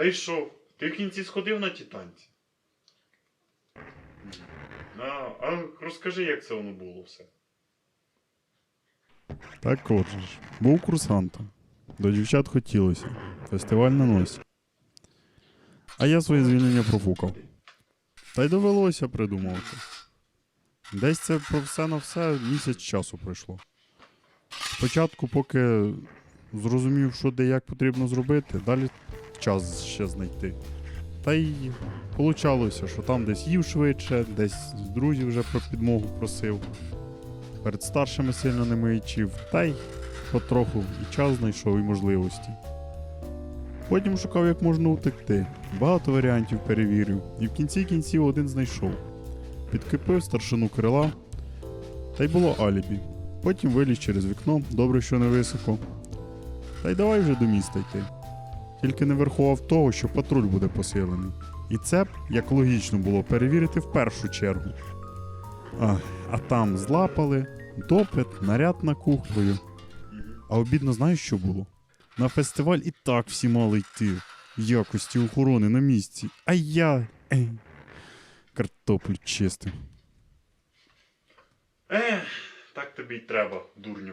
Та й що? Ти в кінці сходив на ті танці? А, а розкажи, як це воно було все. Так отже був курсантом. До дівчат хотілося. Фестиваль на носі. А я своє звільнення профукав. Та й довелося придумувати. Десь це про все на все місяць часу пройшло. Спочатку, поки зрозумів, що де як потрібно зробити, далі час ще знайти. Та й получалося, що там десь їв швидше, десь з друзів вже про підмогу просив. Перед старшими сильно не маячив, та й потроху і час знайшов, і можливості. Потім шукав, як можна утекти. Багато варіантів перевірив, і в кінці кінців один знайшов. Підкипив старшину крила, та й було алібі. Потім виліз через вікно, добре, що не високо. Та й давай вже до міста йти. Тільки не врахував того, що патруль буде посилений. І це б, як логічно було, перевірити в першу чергу. Ах, а там злапали, допит, наряд на кухлею. А обідно знаєш, що було? На фестиваль і так всі мали йти в якості охорони на місці. А я. Ей, картоплю чистив. Ех, так тобі й треба, дурню.